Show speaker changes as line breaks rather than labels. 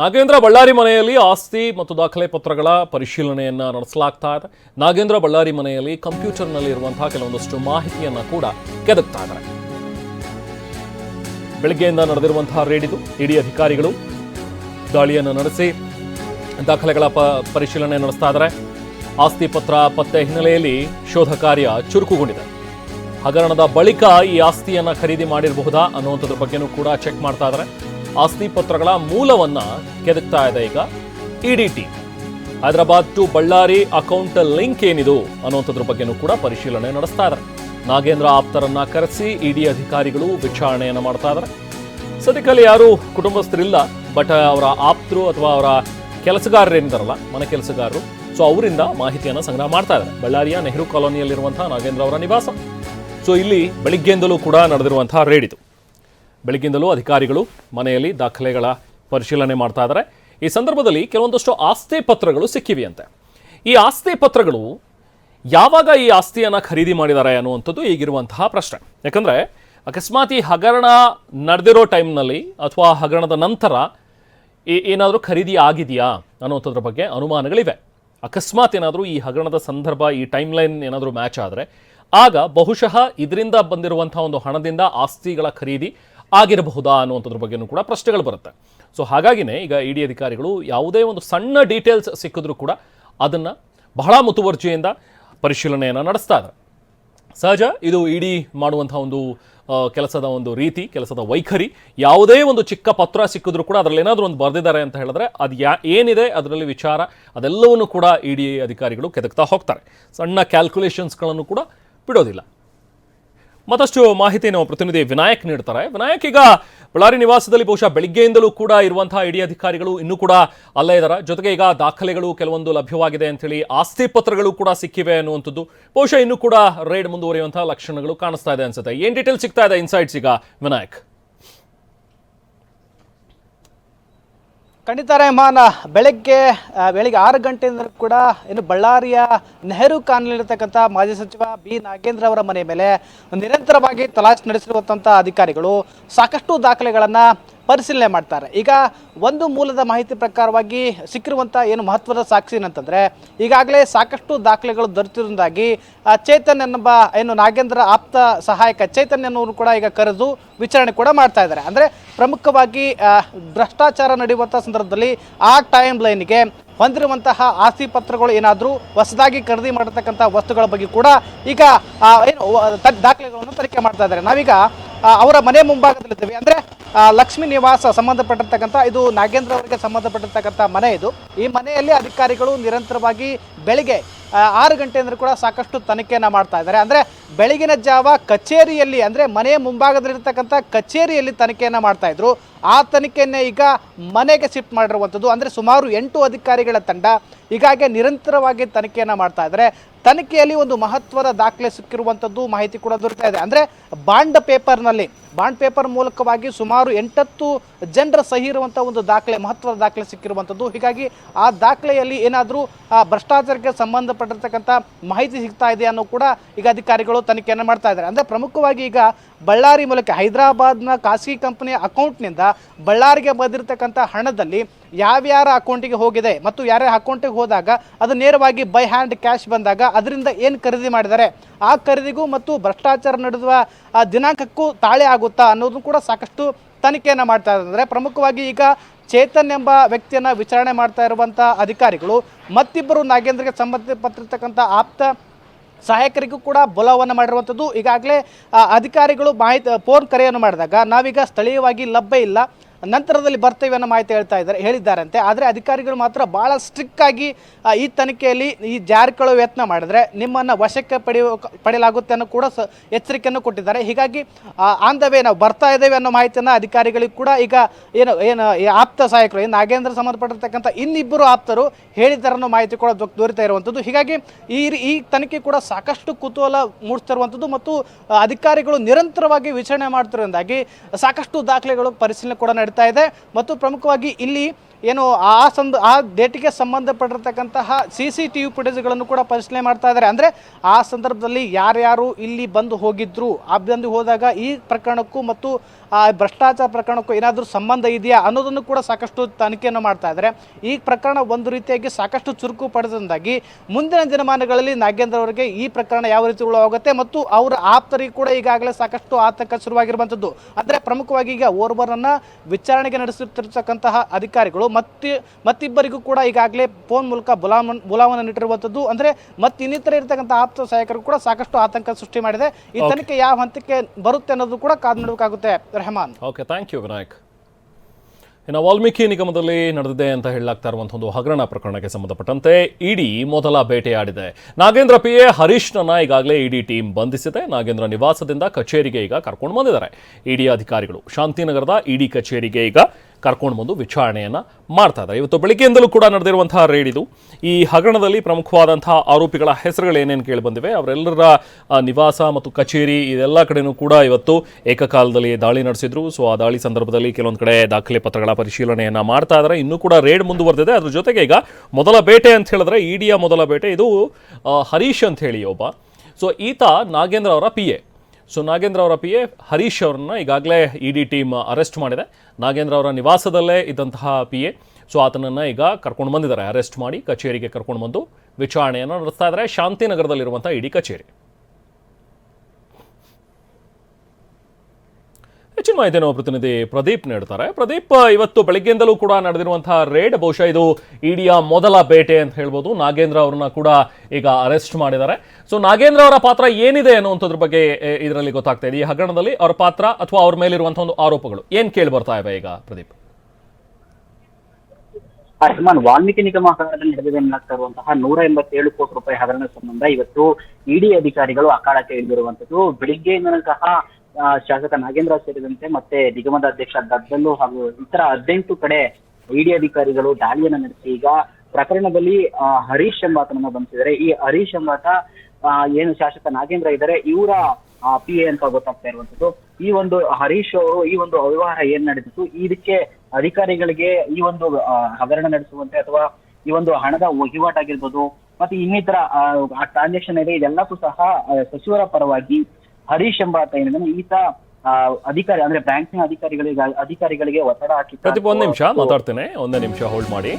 ನಾಗೇಂದ್ರ ಬಳ್ಳಾರಿ ಮನೆಯಲ್ಲಿ ಆಸ್ತಿ ಮತ್ತು ದಾಖಲೆ ಪತ್ರಗಳ ಪರಿಶೀಲನೆಯನ್ನ ನಡೆಸಲಾಗ್ತಾ ಇದೆ. ನಾಗೇಂದ್ರ ಬಳ್ಳಾರಿ ಮನೆಯಲ್ಲಿ ಕಂಪ್ಯೂಟರ್ನಲ್ಲಿ ಇರುವಂತಹ ಕೆಲವೊಂದಷ್ಟು ಮಾಹಿತಿಯನ್ನ ಕೂಡ ಕೆದಕ್ತಾ ಇದ್ದಾರೆ. ಬೆಳಗ್ಗೆಯಿಂದ ನಡೆದಿರುವಂತಹ ರೇಡ್ ಇಡಿ ಅಧಿಕಾರಿಗಳು ದಾಳಿಯನ್ನು ನಡೆಸಿ ದಾಖಲೆಗಳ ಪರಿಶೀಲನೆ ನಡೆಸ್ತಾ ಇದ್ದಾರೆ. ಆಸ್ತಿ ಪತ್ರ ಪತ್ತೆ ಹಿನ್ನೆಲೆಯಲ್ಲಿ ಶೋಧ ಕಾರ್ಯ ಚುರುಕುಗೊಂಡಿದೆ. ಹಗರಣದ ಬಳಿಕ ಈ ಆಸ್ತಿಯನ್ನ ಖರೀದಿ ಮಾಡಿರಬಹುದಾ ಅನ್ನುವಂಥದ್ರ ಬಗ್ಗೆನೂ ಕೂಡ ಚೆಕ್ ಮಾಡ್ತಾ ಇದ್ದಾರೆ. ಆಸ್ತಿ ಪತ್ರಗಳ ಮೂಲವನ್ನ ಕೆದಕ್ತಾ ಇದೆ ಈಗ ಇಡಿಟಿ Hyderabad to Ballari account link ಏನಿದು ಅನ್ನುವಂಥದ್ರ ಬಗ್ಗೆನೂ ಕೂಡ ಪರಿಶೀಲನೆ ನಡೆಸ್ತಾ ಇದ್ದಾರೆ ನಾಗೇಂದ್ರ ಆಪ್ತರನ್ನ ಕರೆಸಿ ಇಡಿ ಅಧಿಕಾರಿಗಳು ವಿಚಾರಣೆಯನ್ನು ಮಾಡ್ತಾ ಇದ್ದಾರೆ ಸದ್ಯಕ್ಕಲ್ಲಿ ಯಾರು ಕುಟುಂಬಸ್ಥರಿಲ್ಲ, ಬಟ್ ಅವರ ಆಪ್ತರು ಅಥವಾ ಅವರ ಕೆಲಸಗಾರರೇನಿದಾರಲ್ಲ ಮನೆ ಕೆಲಸಗಾರರು, ಸೊ ಅವರಿಂದ ಮಾಹಿತಿಯನ್ನು ಸಂಗ್ರಹ ಮಾಡ್ತಾ ಇದ್ದಾರೆ ಬಳ್ಳಾರಿಯ ನೆಹರು ಕಾಲೋನಿಯಲ್ಲಿರುವಂತಹ ನಾಗೇಂದ್ರ ಅವರ ನಿವಾಸ. ಸೊ ಇಲ್ಲಿ ಬೆಳಿಗ್ಗೆಯಿಂದಲೂ ಕೂಡ ನಡೆದಿರುವಂತಹ ರೇಡ್ ಇದು. ಬೆಳಗ್ಗಿಂದಲೂ ಅಧಿಕಾರಿಗಳು ಮನೆಯಲ್ಲಿ ದಾಖಲೆಗಳ ಪರಿಶೀಲನೆ ಮಾಡ್ತಾ ಇದ್ದಾರೆ. ಈ ಸಂದರ್ಭದಲ್ಲಿ ಕೆಲವೊಂದಷ್ಟು ಆಸ್ತಿ ಪತ್ರಗಳು ಸಿಕ್ಕಿವೆಯಂತೆ. ಈ ಆಸ್ತಿ ಪತ್ರಗಳು ಯಾವಾಗ ಈ ಆಸ್ತಿಯನ್ನು ಖರೀದಿ ಮಾಡಿದ್ದಾರೆ ಅನ್ನುವಂಥದ್ದು ಈಗಿರುವಂತಹ ಪ್ರಶ್ನೆ. ಯಾಕಂದರೆ ಅಕಸ್ಮಾತ್ ಈ ಹಗರಣ ನಡೆದಿರೋ ಟೈಮ್ನಲ್ಲಿ ಅಥವಾ ಹಗರಣದ ನಂತರ ಏನಾದರೂ ಖರೀದಿ ಆಗಿದೆಯಾ ಅನ್ನುವಂಥದ್ರ ಬಗ್ಗೆ ಅನುಮಾನಗಳಿವೆ. ಅಕಸ್ಮಾತ್ ಏನಾದರೂ ಈ ಹಗರಣದ ಸಂದರ್ಭ, ಈ ಟೈಮ್ ಲೈನ್ ಏನಾದರೂ ಮ್ಯಾಚ್ ಆದರೆ, ಆಗ ಬಹುಶಃ ಇದರಿಂದ ಬಂದಿರುವಂಥ ಒಂದು ಹಣದಿಂದ ಆಸ್ತಿಗಳ ಖರೀದಿ ಆಗಿರಬಹುದಾ ಅನ್ನುವಂಥದ್ರ ಬಗ್ಗೆನೂ ಕೂಡ ಪ್ರಶ್ನೆಗಳು ಬರುತ್ತೆ. ಸೊ ಹಾಗಾಗಿನೇ ಈಗ ಇ ಡಿ ಅಧಿಕಾರಿಗಳು ಯಾವುದೇ ಒಂದು ಸಣ್ಣ ಡೀಟೇಲ್ಸ್ ಸಿಕ್ಕಿದ್ರೂ ಕೂಡ ಅದನ್ನು ಬಹಳ ಮುತುವರ್ಜಿಯಿಂದ ಪರಿಶೀಲನೆಯನ್ನು ನಡೆಸ್ತಾ ಇದ್ದಾರೆ ಸಹಜ, ಇದು ಇಡಿ ಮಾಡುವಂಥ ಒಂದು ಕೆಲಸದ ಒಂದು ರೀತಿ, ಕೆಲಸದ ವೈಖರಿ, ಯಾವುದೇ ಒಂದು ಚಿಕ್ಕ ಪತ್ರ ಸಿಕ್ಕಿದ್ರು ಕೂಡ ಅದರಲ್ಲಿ ಏನಾದರೂ ಒಂದು ಬರೆದಿದ್ದಾರೆ ಅಂತ ಹೇಳಿದ್ರೆ ಅದು ಯಾ, ಏನಿದೆ ಅದರಲ್ಲಿ ವಿಚಾರ, ಅದೆಲ್ಲವನ್ನು ಕೂಡ ಇ ಡಿ ಅಧಿಕಾರಿಗಳು ಕೆದಕ್ತಾ ಹೋಗ್ತಾರೆ. ಸಣ್ಣ ಕ್ಯಾಲ್ಕುಲೇಷನ್ಸ್ಗಳನ್ನು ಕೂಡ ಬಿಡೋದಿಲ್ಲ. ಮತ್ತಷ್ಟು ಮಾಹಿತಿ ನಮ್ಮ ಪ್ರತಿನಿಧಿ ವಿನಾಯಕ್ ನೀಡ್ತಾರೆ ವಿನಾಯಕ್, ಈಗ ಬಳ್ಳಾರಿ ನಿವಾಸದಲ್ಲಿ ಬಹುಶಃ ಬೆಳಿಗ್ಗೆಯಿಂದಲೂ ಕೂಡ ಇರುವಂತಹ ಇಡಿ ಅಧಿಕಾರಿಗಳು ಇನ್ನೂ ಕೂಡ ಅಲ್ಲೇ ಇದ್ದಾರೆ. ಜೊತೆಗೆ ಈಗ ದಾಖಲೆಗಳು ಕೆಲವೊಂದು ಲಭ್ಯವಾಗಿದೆ ಅಂತೇಳಿ ಆಸ್ತಿ ಪತ್ರಗಳು ಕೂಡ ಸಿಕ್ಕಿವೆ ಅನ್ನುವಂಥದ್ದು ಬಹುಶಃ ಇನ್ನೂ ಕೂಡ ರೈಡ್ ಮುಂದುವರಿಯುವಂತಹ ಲಕ್ಷಣಗಳು ಕಾಣಿಸ್ತಾ ಇದೆ ಅನ್ಸುತ್ತೆ. ಏನ್ ಡೀಟೇಲ್ ಸಿಗ್ತಾ ಇದೆ? ಇನ್ಸೈಟ್ಸ್ ಈಗ ವಿನಾಯಕ್.
ಖಂಡಿತ ರೆಹಮಾನ್, ಬೆಳಗ್ಗೆ ಬೆಳಗ್ಗೆ ಆರು ಗಂಟೆಯಿಂದ ಕೂಡ ಇನ್ನು ಬಳ್ಳಾರಿಯ ನೆಹರು ಕಾನೂನಿರ್ತಕ್ಕಂಥ ಮಾಜಿ ಸಚಿವ ಬಿ. ನಾಗೇಂದ್ರ ಅವರ ಮನೆ ಮೇಲೆ ನಿರಂತರವಾಗಿ ತಲಾಶ್ ನಡೆಸಿರುವಂಥ ಅಧಿಕಾರಿಗಳು ಸಾಕಷ್ಟು ದಾಖಲೆಗಳನ್ನು ಪರಿಶೀಲನೆ ಮಾಡ್ತಾರೆ. ಈಗ ಒಂದು ಮೂಲದ ಮಾಹಿತಿ ಪ್ರಕಾರವಾಗಿ ಸಿಕ್ಕಿರುವಂಥ ಏನು ಮಹತ್ವದ ಸಾಕ್ಷಿ ಏನಂತಂದರೆ, ಈಗಾಗಲೇ ಸಾಕಷ್ಟು ದಾಖಲೆಗಳು ದೊರೆತಿರುವುದಾಗಿ ಚೇತನ್ ಎನ್ನುವ ಏನು ನಾಗೇಂದ್ರ ಆಪ್ತ ಸಹಾಯಕ ಚೇತನ್ ಎನ್ನುವರು ಕೂಡ ಈಗ ಕರೆದು ವಿಚಾರಣೆ ಕೂಡ ಮಾಡ್ತಾ ಇದ್ದಾರೆ. ಅಂದರೆ ಪ್ರಮುಖವಾಗಿ ಭ್ರಷ್ಟಾಚಾರ ನಡೆಯುವಂಥ ಸಂದರ್ಭದಲ್ಲಿ ಆ ಟೈಮ್ ಲೈನ್ಗೆ ಹೊಂದಿರುವಂತಹ ಆಸ್ತಿ ಪತ್ರಗಳು ಏನಾದರೂ ಹೊಸದಾಗಿ ಖರೀದಿ ಮಾಡಿರ್ತಕ್ಕಂಥ ವಸ್ತುಗಳ ಬಗ್ಗೆ ಕೂಡ ಈಗ ಏನು ದಾಖಲೆಗಳನ್ನು ತನಿಖೆ ಮಾಡ್ತಾ ಇದ್ದಾರೆ. ನಾವೀಗ ಅವರ ಮನೆ ಮುಂಭಾಗದಲ್ಲಿದ್ದೇವೆ. ಅಂದರೆ ಲಕ್ಷ್ಮೀ ನಿವಾಸ ಸಂಬಂಧಪಟ್ಟಿರ್ತಕ್ಕಂಥ ಇದು ನಾಗೇಂದ್ರ ಅವರಿಗೆ ಸಂಬಂಧಪಟ್ಟಿರ್ತಕ್ಕಂಥ ಮನೆ ಇದು. ಈ ಮನೆಯಲ್ಲಿ ಅಧಿಕಾರಿಗಳು ನಿರಂತರವಾಗಿ ಬೆಳಿಗ್ಗೆ ಆ, ಗಂಟೆ ಅಂದರೂ ಕೂಡ ಸಾಕಷ್ಟು ತನಿಖೆಯನ್ನು ಮಾಡ್ತಾ ಇದ್ದಾರೆ. ಅಂದರೆ ಬೆಳಗಿನ ಜಾವ ಕಚೇರಿಯಲ್ಲಿ ಅಂದರೆ ಮನೆಯ ಮುಂಭಾಗದಲ್ಲಿರ್ತಕ್ಕಂಥ ಕಚೇರಿಯಲ್ಲಿ ತನಿಖೆಯನ್ನು ಮಾಡ್ತಾ ಇದ್ರು. ಆ ತನಿಖೆಯನ್ನೇ ಈಗ ಮನೆಗೆ ಶಿಫ್ಟ್ ಮಾಡಿರುವಂಥದ್ದು. ಅಂದರೆ ಸುಮಾರು ಎಂಟು ಅಧಿಕಾರಿಗಳ ತಂಡ ಹೀಗಾಗಿ ನಿರಂತರವಾಗಿ ತನಿಖೆಯನ್ನು ಮಾಡ್ತಾ ಇದ್ದಾರೆ. ತನಿಖೆಯಲ್ಲಿ ಒಂದು ಮಹತ್ವದ ದಾಖಲೆ ಸಿಕ್ಕಿರುವಂಥದ್ದು ಮಾಹಿತಿ ಕೂಡ ದೊರೆತಾ ಇದೆ. ಅಂದರೆ ಬಾಂಡ್ ಪೇಪರ್ನಲ್ಲಿ ಬಾಂಡ್ ಪೇಪರ್ ಮೂಲಕವಾಗಿ ಸುಮಾರು ಎಂಟತ್ತು ಜನರ ಸಹಿ ಇರುವಂಥ ಒಂದು ದಾಖಲೆ ಮಹತ್ವದ ದಾಖಲೆ ಸಿಕ್ಕಿರುವಂಥದ್ದು. ಹೀಗಾಗಿ ಆ ದಾಖಲೆಯಲ್ಲಿ ಏನಾದರೂ ಭ್ರಷ್ಟಾಚಾರಕ್ಕೆ ಸಂಬಂಧಪಟ್ಟಿರ್ತಕ್ಕಂಥ ಮಾಹಿತಿ ಸಿಗ್ತಾ ಇದೆ ಅನ್ನೋ ಕೂಡ ಈಗ ಅಧಿಕಾರಿಗಳು ತನಿಖೆಯನ್ನು ಮಾಡ್ತಾ ಇದ್ದಾರೆ. ಅಂದರೆ ಪ್ರಮುಖವಾಗಿ ಈಗ ಬಳ್ಳಾರಿ ಮೂಲಕ ಹೈದರಾಬಾದ್ನ ಖಾಸಗಿ ಕಂಪನಿಯ ಅಕೌಂಟ್ನಿಂದ ಬಳ್ಳಾರಿಗೆ ಬಂದಿರತಕ್ಕಂಥ ಹಣದಲ್ಲಿ ಯಾವ್ಯಾರ ಅಕೌಂಟಿಗೆ ಹೋಗಿದೆ ಮತ್ತು ಯಾರ್ಯಾರ ಅಕೌಂಟಿಗೆ ಹೋದಾಗ ಅದು ನೇರವಾಗಿ ಬೈ ಹ್ಯಾಂಡ್ ಕ್ಯಾಶ್ ಬಂದಾಗ ಅದರಿಂದ ಏನು ಖರೀದಿ ಮಾಡಿದ್ದಾರೆ? ಆ ಖರೀದಿಗೂ ಮತ್ತು ಭ್ರಷ್ಟಾಚಾರ ನಡೆಯುವ ಆ ದಿನಾಂಕಕ್ಕೂ ತಾಳೆ ಆಗುತ್ತಾ ಅನ್ನೋದು ಕೂಡ ಸಾಕಷ್ಟು ತನಿಖೆಯನ್ನು ಮಾಡ್ತಾ ಇದ್ದಾರೆ. ಪ್ರಮುಖವಾಗಿ ಈಗ ಚೇತನ್ ಎಂಬ ವ್ಯಕ್ತಿಯನ್ನು ವಿಚಾರಣೆ ಮಾಡ್ತಾ ಇರುವಂಥ ಅಧಿಕಾರಿಗಳು, ಮತ್ತಿಬ್ಬರು ನಾಗೇಂದ್ರಗೆ ಸಂಬಂಧಪಟ್ಟಿರ್ತಕ್ಕಂಥ ಆಪ್ತ ಸಹಾಯಕರಿಗೂ ಕೂಡ ಬಲವನ್ನು ಮಾಡಿರುವಂಥದ್ದು. ಈಗಾಗಲೇ ಅಧಿಕಾರಿಗಳು ಮಾಹಿತಿ ಫೋನ್ ಕರೆಯನ್ನು ಮಾಡಿದಾಗ ನಾವೀಗ ಸ್ಥಳೀಯವಾಗಿ ಲಭ್ಯ ಇಲ್ಲ. ನಂತರದಲ್ಲಿ ಬರ್ತೇವೆ ಅನ್ನೋ ಮಾಹಿತಿ ಹೇಳ್ತಾ ಇದ್ದಾರೆ ಹೇಳಿದ್ದಾರಂತೆ. ಆದರೆ ಅಧಿಕಾರಿಗಳು ಮಾತ್ರ ಭಾಳ ಸ್ಟ್ರಿಕ್ ಆಗಿ ಈ ತನಿಖೆಯಲ್ಲಿ ಈ ಜಾರಿಕೊಳ್ಳುವ ಯತ್ನ ಮಾಡಿದ್ರೆ ನಿಮ್ಮನ್ನು ವಶಕ್ಕೆ ಪಡೆಯುವ ಪಡೆಯಲಾಗುತ್ತೆ ಅನ್ನೋ ಕೂಡ ಸ, ಎಚ್ಚರಿಕೆಯನ್ನು ಕೊಟ್ಟಿದ್ದಾರೆ. ಹೀಗಾಗಿ ಆನ್ ದ ವೇ ನಾವು ಬರ್ತಾ ಇದ್ದೇವೆ ಅನ್ನೋ ಮಾಹಿತಿಯನ್ನು ಅಧಿಕಾರಿಗಳಿಗೆ ಕೂಡ ಈಗ ಏನು ಏನು ಆಪ್ತ ಸಹಾಯಕರು ಏನು ನಾಗೇಂದ್ರ ಸಂಬಂಧಪಟ್ಟಿರ್ತಕ್ಕಂಥ ಇನ್ನಿಬ್ಬರು ಆಪ್ತರು ಹೇಳಿದ್ದಾರೆ ಅನ್ನೋ ಮಾಹಿತಿ ಕೂಡ ದೊರೀತಾ ಇರುವಂಥದ್ದು. ಹೀಗಾಗಿ ಈ ಈ ತನಿಖೆ ಕೂಡ ಸಾಕಷ್ಟು ಕುತೂಹಲ ಮೂಡಿಸ್ತಿರುವಂಥದ್ದು ಮತ್ತು ಅಧಿಕಾರಿಗಳು ನಿರಂತರವಾಗಿ ವಿಚಾರಣೆ ಮಾಡ್ತಿರೋದಾಗಿ ಸಾಕಷ್ಟು ದಾಖಲೆಗಳು ಪರಿಶೀಲನೆ ಕೂಡ ನಡೀತಾ ಇದೆ. ಮತ್ತು ಪ್ರಮುಖವಾಗಿ ಇಲ್ಲಿ ಏನು ಆ ಸಂದ ಆ ಡೇಟಿಗೆ ಸಂಬಂಧಪಟ್ಟಿರ್ತಕ್ಕಂತಹ ಸಿ ಸಿ ಟಿ ವಿ ಫುಟೇಜ್ಗಳನ್ನು ಕೂಡ ಪರಿಶೀಲನೆ ಮಾಡ್ತಾ ಇದ್ದಾರೆ. ಅಂದರೆ ಆ ಸಂದರ್ಭದಲ್ಲಿ ಯಾರ್ಯಾರು ಇಲ್ಲಿ ಬಂದು ಹೋಗಿದ್ರು, ಆ ಬಂದು ಹೋದಾಗ ಈ ಪ್ರಕರಣಕ್ಕೂ ಮತ್ತು ಆ ಭ್ರಷ್ಟಾಚಾರ ಪ್ರಕರಣಕ್ಕೂ ಏನಾದರೂ ಸಂಬಂಧ ಇದೆಯಾ ಅನ್ನೋದನ್ನು ಕೂಡ ಸಾಕಷ್ಟು ತನಿಖೆಯನ್ನು ಮಾಡ್ತಾ ಇದ್ದಾರೆ. ಈ ಪ್ರಕರಣ ಒಂದು ರೀತಿಯಾಗಿ ಸಾಕಷ್ಟು ಚುರುಕು ಪಡೆದಿಂದಾಗಿ ಮುಂದಿನ ದಿನಮಾನಗಳಲ್ಲಿ ನಾಗೇಂದ್ರ ಅವರಿಗೆ ಈ ಪ್ರಕರಣ ಯಾವ ರೀತಿ ಉಳವಾಗುತ್ತೆ ಮತ್ತು ಅವರ ಆಪ್ತರಿಗೆ ಕೂಡ ಈಗಾಗಲೇ ಸಾಕಷ್ಟು ಆತಂಕ ಶುರುವಾಗಿರುವಂಥದ್ದು. ಅಂದರೆ ಪ್ರಮುಖವಾಗಿ ಈಗ ಓರ್ವರನ್ನು ವಿಚಾರಣೆಗೆ ನಡೆಸುತ್ತಿರ್ತಕ್ಕಂತಹ ಅಧಿಕಾರಿಗಳು ಮತ್ತೆ ಮತ್ತಿಬ್ಬರಿಗೂ ಕೂಡ ಈಗಾಗಲೇ ಫೋನ್ ಮೂಲಕ ಬುಲಾಮನ್ ಬುಲಾವನ್ನು ನೀಡಿರುವಂಥದ್ದು. ಅಂದರೆ ಮತ್ತೆ ಇನ್ನಿತರ ಇರತಕ್ಕಂಥ ಆಪ್ತ ಸಹಾಯಕರು ಕೂಡ ಸಾಕಷ್ಟು ಆತಂಕ ಸೃಷ್ಟಿ ಮಾಡಿದೆ. ಈ ತನಿಖೆ ಯಾವ ಹಂತಕ್ಕೆ ಬರುತ್ತೆ ಅನ್ನೋದು ಕೂಡ ಕಾದು ನೋಡಬೇಕಾಗುತ್ತೆ Rehman.
Okay thank you Vinayak. ಇನ್ನು ವಾಲ್ಮೀಕಿ ನಿಗಮದಲ್ಲಿ ನಡೆದಿದೆ ಅಂತ ಹೇಳಲಾಗ್ತಾ ಇರುವಂಥ ಒಂದು ಹಗರಣ ಪ್ರಕರಣಕ್ಕೆ ಸಂಬಂಧಪಟ್ಟಂತೆ ಇಡಿ ಮೊದಲ ಬೇಟೆಯಾಡಿದೆ. ನಾಗೇಂದ್ರ ಪಿ ಎ ಹರೀಶ್ನನ್ನ ಈಗಾಗಲೇ ಇಡಿ ಟೀಮ್ ಬಂಧಿಸಿದೆ. ನಾಗೇಂದ್ರ ನಿವಾಸದಿಂದ ಕಚೇರಿಗೆ ಈಗ ಕರ್ಕೊಂಡು ಬಂದಿದ್ದಾರೆ. ಇಡಿ ಅಧಿಕಾರಿಗಳು ಶಾಂತಿನಗರದ ಇಡಿ ಕಚೇರಿಗೆ ಈಗ ಕರ್ಕೊಂಡು ಬಂದು ವಿಚಾರಣೆಯನ್ನ ಮಾಡ್ತಾ ಇದ್ದಾರೆ. ಇವತ್ತು ಬೆಳಿಗ್ಗೆಯಿಂದಲೂ ಕೂಡ ನಡೆದಿರುವಂತಹ ರೇಡ್ ಇದು. ಈ ಹಗರಣದಲ್ಲಿ ಪ್ರಮುಖವಾದಂತಹ ಆರೋಪಿಗಳ ಹೆಸರುಗಳು ಏನೇನು ಕೇಳಿ ಬಂದಿವೆ? ಅವರೆಲ್ಲರ ನಿವಾಸ ಮತ್ತು ಕಚೇರಿ ಇದೆಲ್ಲ ಕಡೆನೂ ಕೂಡ ಇವತ್ತು ಏಕಕಾಲದಲ್ಲಿ ದಾಳಿ ನಡೆಸಿದ್ರು. ಸೊ, ಆ ದಾಳಿ ಸಂದರ್ಭದಲ್ಲಿ ಕೆಲವೊಂದು ಕಡೆ ದಾಖಲೆ ಪತ್ರಗಳ ಪರಿಶೀಲನೆಯನ್ನ ಮಾಡ್ತಾ ಇದ್ದಾರೆ. ಇನ್ನೂ ಕೂಡ ರೇಡ್ ಮುಂದುವರೆದಿದೆ. ಅದ್ರ ಜೊತೆಗೆ ಈಗ ಮೊದಲ ಬೇಟೆ ಅಂತ ಹೇಳಿದ್ರೆ ಇಡಿಯ ಮೊದಲ ಬೇಟೆ. ಇದು ಹರೀಶ್ ಅಂತ ಹೇಳಿ ಒಬ್ಬ. ಸೊ, ಈತ ನಾಗೇಂದ್ರ ಅವರ ಪಿ ಎ ಸೊ ನಾಗೇಂದ್ರ ಅವರ ಪಿ ಎ ಹರೀಶ್ ಅವರನ್ನು ಈಗಾಗಲೇ ಇ ಡಿ ಟೀಮ್ ಅರೆಸ್ಟ್ ಮಾಡಿದೆ. ನಾಗೇಂದ್ರ ಅವರ ನಿವಾಸದಲ್ಲೇ ಇದ್ದಂತಹ ಪಿ ಎ ಸೊ ಆತನನ್ನು ಈಗ ಕರ್ಕೊಂಡು ಬಂದಿದ್ದಾರೆ. ಅರೆಸ್ಟ್ ಮಾಡಿ ಕಚೇರಿಗೆ ಕರ್ಕೊಂಡು ಬಂದು ವಿಚಾರಣೆಯನ್ನು ನಡೆಸ್ತಾ ಇದ್ದಾರೆ. ಶಾಂತಿನಗರದಲ್ಲಿರುವಂಥ ಇಡಿ ಕಚೇರಿ. ಹೆಚ್ಚಿನ ಮಾಹಿತಿಯನ್ನು ಪ್ರತಿನಿಧಿ ಪ್ರದೀಪ್ ನೀಡ್ತಾರೆ. ಪ್ರದೀಪ್ ಇವತ್ತು ಬೆಳಗ್ಗೆಯಿಂದಲೂ ಕೂಡ ನಡೆದಿರುವಂತಹ ರೇಡ್ ಬಹುಶಃ ಇದು ಇಡಿಯ ಮೊದಲ ಬೇಟೆ ಅಂತ ಹೇಳ್ಬೋದು. ನಾಗೇಂದ್ರ ಅವರನ್ನ ಕೂಡ ಈಗ ಅರೆಸ್ಟ್ ಮಾಡಿದ್ದಾರೆ. ಸೊ ನಾಗೇಂದ್ರ ಅವರ ಪಾತ್ರ ಏನಿದೆ ಅನ್ನುವಂಥದ್ರ ಬಗ್ಗೆ ಇದರಲ್ಲಿ ಗೊತ್ತಾಗ್ತಾ ಇದೆ. ಈ ಹಗರಣದಲ್ಲಿ ಅವರ ಪಾತ್ರ ಅಥವಾ ಅವ್ರ ಮೇಲಿರುವಂತಹ ಒಂದು ಆರೋಪಗಳು ಏನ್ ಕೇಳಿ ಬರ್ತಾ ಇವೆ ಈಗ ಪ್ರದೀಪ್?
ಅಹಮಾನ್ ವಾಲ್ಮೀಕಿ ನಿಗಮ ಹಗರಣದಲ್ಲಿ ನಡೆದಿದೆ ಎನ್ನಲಾಗ್ತಾ ಇರುವಂತಹ ನೂರ ಎಂಬತ್ತೇಳು ಕೋಟಿ ರೂಪಾಯಿ ಹಗರಣ ಸಂಬಂಧ ಇವತ್ತು ಇಡಿ ಅಧಿಕಾರಿಗಳು ಅಖಾಡಕ್ಕೆ ಇಳಿದಿರುವಂತದ್ದು ಬೆಳಿಗ್ಗೆಯಿಂದ ಸಹ ಆ, ಶಾಸಕ ನಾಗೇಂದ್ರ ಸೇರಿದಂತೆ ಮತ್ತೆ ನಿಗಮದ ಅಧ್ಯಕ್ಷ ದದ್ದಲ್ಲು ಹಾಗೂ ಇತರ ಹದಿನೆಂಟು ಕಡೆ ಇಡಿ ಅಧಿಕಾರಿಗಳು ದಾಳಿಯನ್ನ ನಡೆಸಿ. ಈಗ ಪ್ರಕರಣದಲ್ಲಿ ಹರೀಶ್ ಎಂಬಾತನನ್ನ ಬಂಧಿಸಿದ್ದಾರೆ. ಈ ಹರೀಶ್ ಎಂಬಾತ ಏನು ಶಾಸಕ ನಾಗೇಂದ್ರ ಇದ್ದಾರೆ, ಇವರ ಪಿ ಎ ಅಂತ ಗೊತ್ತಾಗ್ತಾ ಇರುವಂತದ್ದು. ಈ ಒಂದು ಹರೀಶ್ ಅವರು ಈ ಒಂದು ಅವ್ಯವಹಾರ ಏನ್ ನಡೆದಿತ್ತು? ಇದಕ್ಕೆ ಅಧಿಕಾರಿಗಳಿಗೆ ಈ ಒಂದು ಹಗರಣ ನಡೆಸುವಂತೆ ಅಥವಾ ಈ ಒಂದು ಹಣದ ವಹಿವಾಟಾಗಿರ್ಬೋದು ಮತ್ತೆ ಇನ್ನಿತರ ಟ್ರಾನ್ಸಾಕ್ಷನ್ ಇದೆ, ಇದೆಲ್ಲಕ್ಕೂ ಸಹ ಸಚಿವರ ಪರವಾಗಿ ಹರೀಶ್ ಎಂಬಾತ ಏನಿದ್ದಾನೆ ಈತ ಆ, ಅಧಿಕಾರಿ ಅಂದ್ರೆ ಬ್ಯಾಂಕಿನ ಅಧಿಕಾರಿಗಳಿಗೆ ಅಧಿಕಾರಿಗಳಿಗೆ ಒತ್ತಡ ಹಾಕಿ
ಪ್ರದೀಪ್ ಒಂದ್ ನಿಮಿಷ ಮಾತಾಡ್ತೇನೆ ಒಂದೇ ನಿಮಿಷ ಹೋಲ್ಡ್ ಮಾಡಿ.